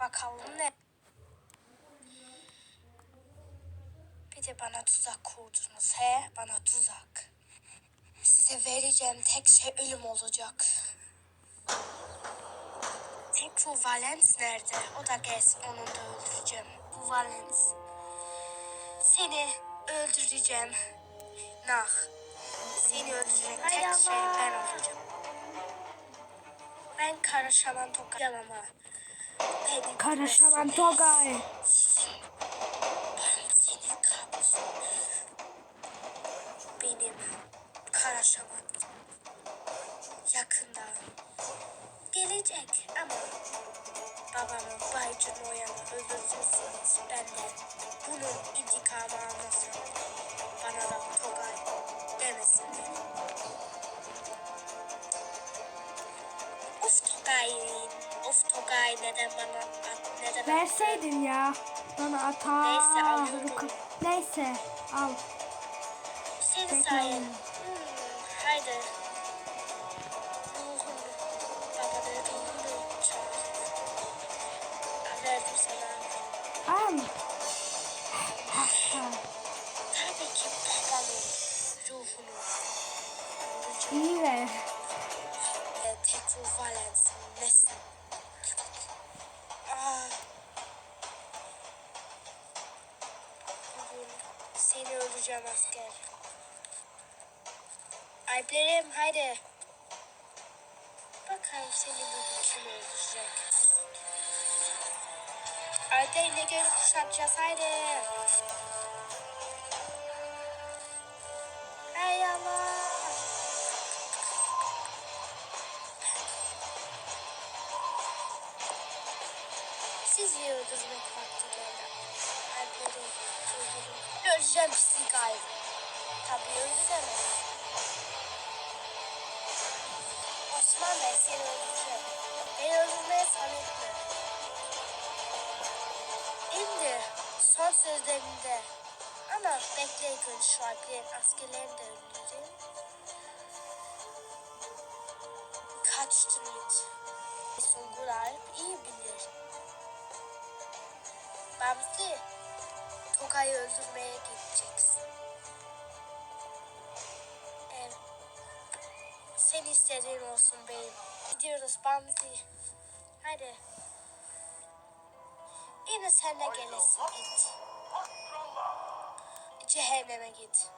Bakalım ne? Bir de bana tuzak kurdunuz he? Bana tuzak. Size vereceğim tek şey ölüm olacak. Tek bu Valens nerede? O da gelsin onu da öldüreceğim. Bu Valens. Seni öldüreceğim. Nah. Seni öldürecek tek Hay şey ben olacağım. Ben karışamam tokayım ama. Beni Karışamam. Togay. Ben kabusun. Benim karışamam. Yakında gelecek ama babamı Baycun Oyan'ı öldürürsünüz. Ben de bunun intikamı almasın. Bana da Togay demesinler. Of Togay, of Togay neden bana neden Verseydin ya. Bana ata. Neyse, alıyorum. Neyse al. Senin oğlum. Hmm, haydi. Verdim sana. Al. Tabii ki babanın ruhunu. İyi ver. Ve tek öldüreceğim asker. Alplerim haydi. Bakalım seni bugün kim öldürecek? Alper'le göre kuşatacağız haydi. Sizi öldürmek vakti geldi. Alper'i öldürün. Öleceğim sizi galiba. Tabii öleceğim. Osman Bey seni öldüreceğim. Beni öldürmeye sanetme. Şimdi son sözlerimde. Ama bekleyin şu Alper'in askerlerini de öldüreyim. Kaçtın it. Sungur Alp iyi bilir. Bamsi, Tokay'ı öldürmeye gideceksin. Evet. Sen istediğin olsun beyim. Gidiyoruz Bamsi. Hadi. Yine sen de gelesin git. Cehenneme git.